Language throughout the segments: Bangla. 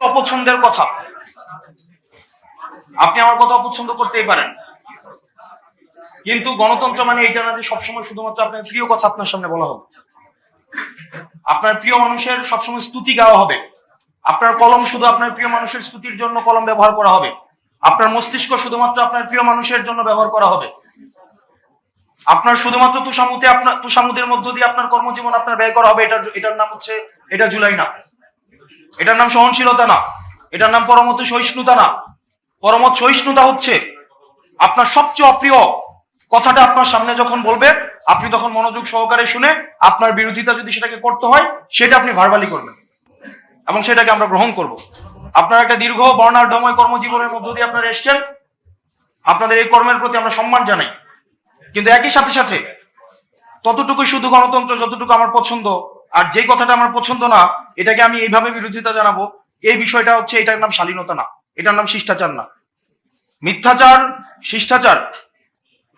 অপছন্দের কথা। আপনি আমার কথা অপছন্দ করতেই পারেন। কিন্তু গণতন্ত্র মানে এইটা না যে সবসময় শুধুমাত্র আপনার প্রিয় কথা আপনার সামনে বলা হবে। আপনার প্রিয় মানুষের সবসময় স্তুতি গাওয়া হবে। আপনার কলম শুধু আপনার প্রিয় মানুষের স্তুতির জন্য কলম ব্যবহার করা হবে। আপনার মস্তিষ্ক শুধুমাত্র আপনার প্রিয় মানুষের জন্য ব্যবহার করা হবে। আপনার শুধুমাত্র তুষামুতে আপনার তুষামুদের মধ্য দিয়ে আপনার কর্মজীবন আপনার ব্যয় করা হবে। এটার এটার নাম হচ্ছে এটা জুলাই না। এটার নাম সহনশীলতা না। এটার নাম পরমত সহিষ্ণুতা না। পরমত সহিষ্ণুতা হচ্ছে আপনার সবচেয়ে অপ্রিয় কথাটা আপনার সামনে যখন বলবে, আপনি তখন মনোযোগ সহকারে শুনে আপনার বিরোধিতা যদি সেটাকে করতে হয়, সেটা আপনি ভার্বালি করবেন। এবং সেটাকে আমরা গ্রহণ করব। আপনার একটা দীর্ঘ, বর্ণাঢ্যময় কর্মজীবনের মধ্য দিয়ে আপনারা এসছেন। আপনাদের এই কর্মের প্রতি আমরা সম্মান জানাই। কিন্তু একই সাথে সাথে, ততটুকুই শুধু গণতন্ত্র, যতটুকু আমার পছন্দ আর যে কথাটা আমার পছন্দ না, এটাকে আমি এইভাবে বিরোধিতা জানাব, এই বিষয়টা হচ্ছে এটার নাম শালীনতা না, এটার নাম শিষ্টাচার না। মিথ্যাচার, শিষ্টাচার,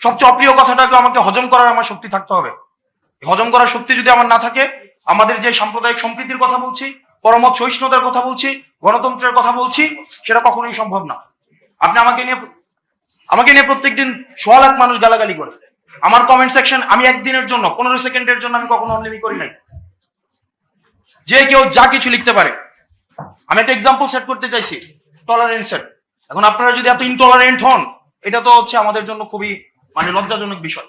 সবচেয়ে অপ্রিয় কথাটাকে আমাকে হজম করার আমার শক্তি থাকতে হবে। হজম করার শক্তি যদি আমার না থাকে, আমাদের যে সাম্প্রদায়িক সম্প্রীতির কথা বলছি, পরমত সহিষ্ণুতার কথা বলছি, গণতন্ত্রের কথা বলছি, সেটা কখনোই সম্ভব না। আপনি আমাকে নিয়ে আমাকে নিয়ে প্রত্যেকদিন সোয়া লাখ মানুষ গালাগালি করে। আমার কমেন্ট সেকশন আমি একদিনের জন্য, পনেরো সেকেন্ডের জন্য আমি কখনো অনলিমি করি নাই। যে কেউ যা কিছু লিখতে পারে। আমি একটা এক্সাম্পল সেট করতে চাইছি টলারেন্সের এখন আপনারা যদি এত ইনটলারেন্ট হন, এটা তো হচ্ছে আমাদের জন্য খুবই মানে লজ্জাজনক বিষয়।